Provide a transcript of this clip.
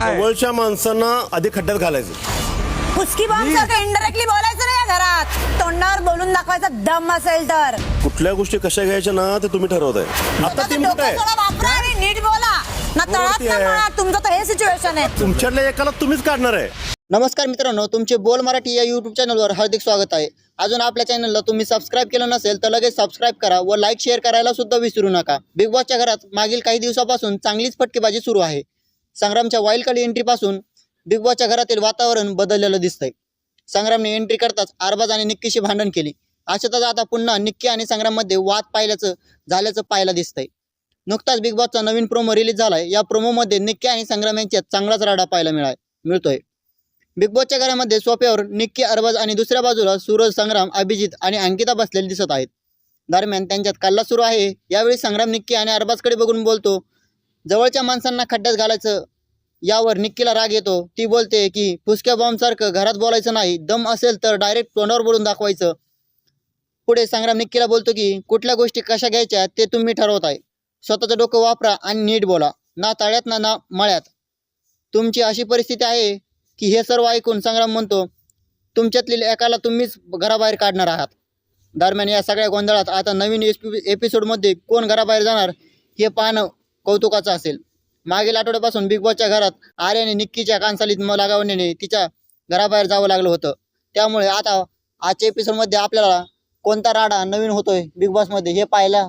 जवळच्या माणसांना आधी खड्ड्यात घालायचं. हुसकी बॉम्ब सारखं इंडायरेक्टली बोलायचं नाही या घरात. तोंडावर बोलून दाखवायचा दम असेल तर. कुठल्या गोष्टी कशा घ्यायच्या ना ते तुम्ही ठरवताय. आता डोकं आहे थोडं वापरा आणि नीट बोला. ना तळात ना. मळात तुमचं तर हे सिच्युएशन आहे. तुमच्यातल्या एकाला तुम्हीच काढणार आहे. नमस्कार मित्रांनो तुमचे बोल मराठी या यूट्यूब चॅनलवर हार्दिक स्वागत आहे. अजून आपल्या चॅनलला तुम्ही सबस्क्राईब केलं नसेल तर लगेच सबस्क्राईब करा व लाईक शेअर करायला सुद्धा विसरू नका. बिग बॉसच्या घरात मागील काही दिवसापासून चांगलीच फटकेबाजी सुरू आहे. संग्रामच्या वाईल्ड कार्ड एंट्रीपासून बिग बॉसच्या घरातील वातावरण बदललेलं दिसतंय. संग्रामने एंट्री करताच आरबाज आणि निक्कीशी भांडण केली. अशातच आता पुन्हा निक्की आणि संग्राममध्ये वाद पाहिल्याचं झाल्याचं पाहायला दिसतंय. नुकताच बिग बॉसचा नवीन प्रोमो रिलीज झालाय. या प्रोमोमध्ये निक्की आणि संग्राम यांच्यात चांगलाच राडा पाहायला मिळाय मिळतोय. बिग बॉसच्या घरामध्ये सोप्यावर निक्की अरबाज आणि दुसऱ्या बाजूला सूरज संग्राम अभिजित आणि अंकिता बसलेले दिसत आहेत. दरम्यान त्यांच्यात कल्ला सुरू आहे. यावेळी संग्राम निक्की आणि अरबाजकडे बघून बोलतो जवळच्या माणसांना खड्ड्यात घालायचं यावर निक्कीला राग येतो. ती बोलते की फुसक्या बॉम्बसारखं घरात बोलायचं नाही. दम असेल तर डायरेक्ट तोंडावर बोलून दाखवायचं. पुढे संग्राम निक्कीला बोलतो की कुठल्या गोष्टी कशा घ्यायच्या ते तुम्ही ठरवताय स्वतःचं डोकं वापरा आणि नीट बोला. ना तळ्यात ना ना मळ्यात. तुमची अशी परिस्थिती आहे की हे सर्व ऐकून संग्राम म्हणतो तुमच्यातील एकाला तुम्हीच घराबाहेर काढणार आहात. दरम्यान या सगळ्या गोंधळात आता नवीन एपिसोडमध्ये कोण घराबाहेर जाणार हे पाहणं कौतुकाचं असेल. मागील आठवड्यापासून बिग बॉसच्या घरात आर्याने निक्कीच्या कानसालीत म तिच्या घराबाहेर जावं लागलं होतं. त्यामुळे आता आजच्या एपिसोडमध्ये आपल्याला कोणता राडा नवीन होतोय बिग बॉसमध्ये हे पाहायला